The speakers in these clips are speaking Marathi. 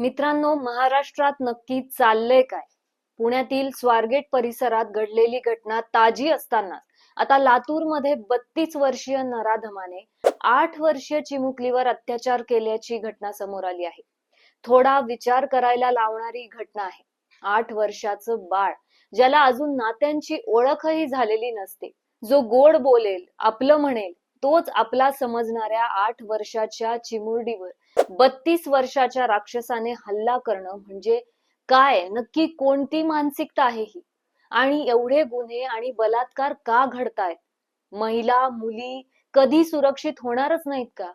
मित्रांनो महाराष्ट्रात नक्की चाललंय काय? पुण्यातील स्वारगेट परिसरात घडलेली घटना ताजी असताना. आता लातूरमध्ये बत्तीस वर्षीय नराधमाने आठ वर्षीय चिमुकलीवर अत्याचार केल्याची घटना समोर आली आहे. थोडा विचार करायला लावणारी घटना आहे. आठ वर्षाचं बाळ ज्याला अजून नात्यांची ओळखही झालेली नसते. जो गोड बोलेल आपलं म्हणेल तोच आपला समजणाऱ्या आठ वर्षाच्या चिमुरडीवर बत्तीस वर्षाच्या राक्षसाने हल्ला करणं म्हणजे काय? नक्की कोणती मानसिकता आहे ही? आणि एवढे गुन्हे आणि बलात्कार का घडतायत? महिला मुली कधी सुरक्षित होणारच नाहीत का?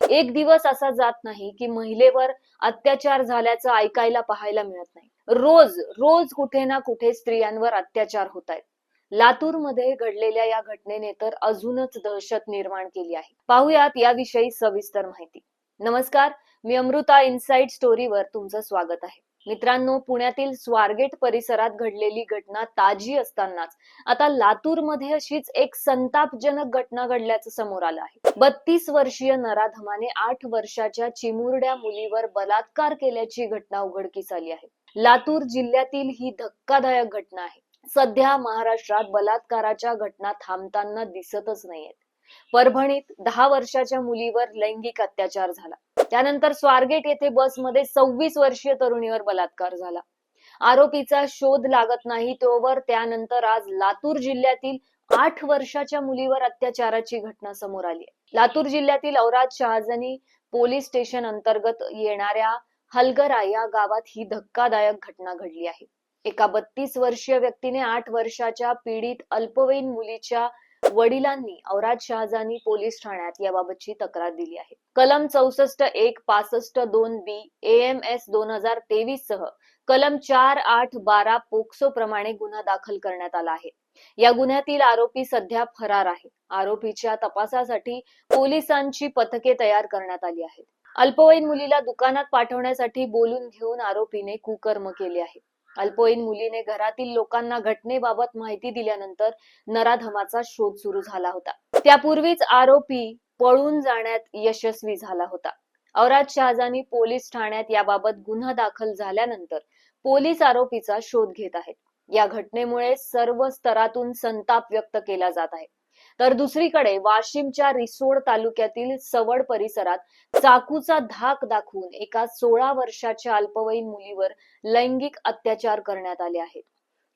एक दिवस असा जात नाही की महिलेवर अत्याचार झाल्याचं ऐकायला पाहायला मिळत नाही. रोज रोज कुठे ना कुठे स्त्रियांवर अत्याचार होत आहेत लातूरमध्ये घडलेल्या या घटनेने तर अजूनच दहशत निर्माण केली आहे. पाहुयात याविषयी सविस्तर माहिती. नमस्कार मी अमृता इनसाइड स्टोरीवर तुमचं स्वागत आहे. मित्रांनो पुण्यातील स्वारगेट परिसरात घडलेली घटना ताजी असतानाच आता लातूरमध्ये अशीच एक संतापजनक घटना घडल्याचं समोर आलं आहे. बत्तीस वर्षीय नराधमाने आठ वर्षाच्या चिमुरड्या मुलीवर बलात्कार केल्याची घटना उघडकीस आली आहे. लातूर जिल्ह्यातील ही धक्कादायक घटना आहे. सध्या महाराष्ट्रात बलात्काराच्या घटना थांबताना दिसतच नाहीयेत. परभणीत दहा वर्षाच्या मुलीवर लैंगिक अत्याचार झाला. त्यानंतर स्वारगेट येथे बसमध्ये सव्वीस वर्षीय तरुणीवर बलात्कार झाला. आरोपीचा शोध लागत नाही तोवर त्यानंतर आज लातूर जिल्ह्यातील आठ वर्षाच्या मुलीवर अत्याचाराची घटना समोर आली आहे. लातूर जिल्ह्यातील औराद शहाजनी पोलीस स्टेशन अंतर्गत येणाऱ्या हलगरा या गावात ही धक्कादायक घटना घडली आहे. एका बत्तीस वर्षीय व्यक्तीने आठ वर्षाच्या पीडित अल्पवयीन मुलीच्या वडिलांनी औराद शहाजानी पोलीस ठाण्यात याबाबतची तक्रार दिली आहे. कलम चौसष्ट एक पासष्ट दोन बी एम एस दोन हजार तेवीस सह कलम चार आठ बारा पोक्सो प्रमाणे गुन्हा दाखल करण्यात आला आहे. या गुन्ह्यातील आरोपी सध्या फरार आहे. आरोपीच्या तपासासाठी पोलिसांची पथके तयार करण्यात आली आहेत. अल्पवयीन मुलीला दुकानात पाठवण्यासाठी बोलून घेऊन आरोपीने कुकर्म केले आहे. अल्पवयीन मुलीने घरातील लोकांना घटनेबाबत माहिती दिल्यानंतर नराधमाचा शोध सुरू झाला होता. त्यापूर्वीच आरोपी पळून जाण्यात यशस्वी झाला होता. औराद शहाजानी पोलीस ठाण्यात याबाबत गुन्हा दाखल झाल्यानंतर पोलीस आरोपीचा शोध घेत आहेत. या घटनेमुळे सर्व स्तरातून संताप व्यक्त केला जात आहे. तर दुसरीकडे वाशिमच्या रिसोड तालुक्यातील सवड परिसरात चाकूचा धाक दाखवून एका सोळा वर्षाच्या अल्पवयीन मुलीवर लैंगिक अत्याचार करण्यात आले आहेत.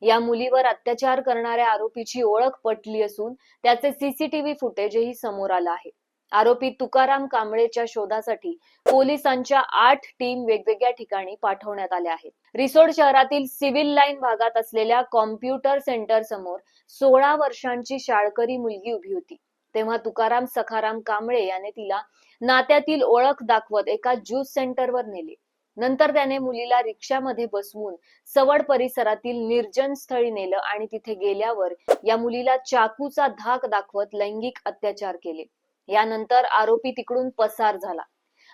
या मुलीवर अत्याचार करणाऱ्या आरोपीची ओळख पटली असून त्याचे सीसीटीव्ही फुटेजही समोर आलं आहे. आरोपी तुकाराम कांबळेच्या शोधासाठी पोलिसांच्या आठ टीम वेगवेगळ्या ठिकाणी पाठवण्यात आल्या आहेत. रिसोड शहरातील सिव्हिल लाईन भागात असलेल्या कॉम्प्युटर सेंटर समोर सोळा वर्षांची शाळकरी मुलगी उभी होती. तेव्हा तुकाराम सखाराम कांबळे याने तिला नात्यातील ओळख दाखवत एका ज्यूस सेंटरवर नेले. नंतर त्याने मुलीला रिक्षामध्ये बसवून सवड परिसरातील निर्जन स्थळी नेलं आणि तिथे गेल्यावर या मुलीला चाकूचा धाक दाखवत लैंगिक अत्याचार केले. यानंतर आरोपी तिकडून पसार झाला.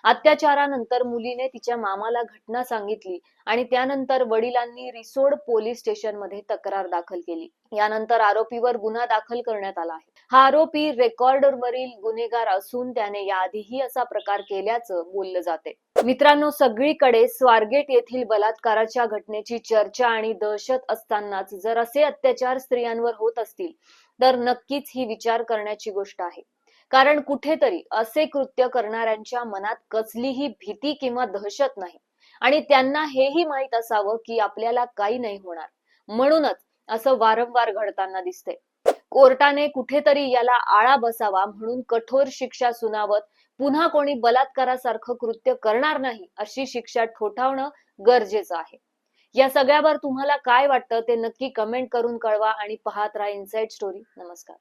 अत्याचारानंतर मुलीने तिच्या मामाला घटना सांगितली आणि त्यानंतर वडिलांनी रिसोड पोलीस स्टेशनमध्ये तक्रार दाखल केली. यानंतर आरोपीवर गुन्हा दाखल करण्यात आला आहे. हा आरोपी रेकॉर्डवरील गुन्हेगार असून त्याने याआधीही असा प्रकार केल्याचं बोललं जाते. मित्रांनो सगळीकडे स्वारगेट येथील बलात्काराच्या घटनेची चर्चा आणि दहशत असतानाच जर असे अत्याचार स्त्रियांवर होत असतील तर नक्कीच ही विचार करण्याची गोष्ट आहे. कारण कुठेतरी असे कृत्य करणाऱ्यांच्या मनात कसलीही भीती किंवा दहशत नाही. आणि त्यांना हेही माहीत असावं की आपल्याला काही नाही होणार. म्हणूनच असं वारंवार घडताना दिसते. कोर्टाने कुठेतरी याला आळा बसावा म्हणून कठोर शिक्षा सुनावत पुन्हा कोणी बलात्कारासारखं कृत्य करणार नाही अशी शिक्षा ठोठावणं गरजेचं आहे. या सगळ्यावर तुम्हाला काय वाटतं ते नक्की कमेंट करून कळवा आणि पाहत राहा इनसाइड स्टोरी. नमस्कार.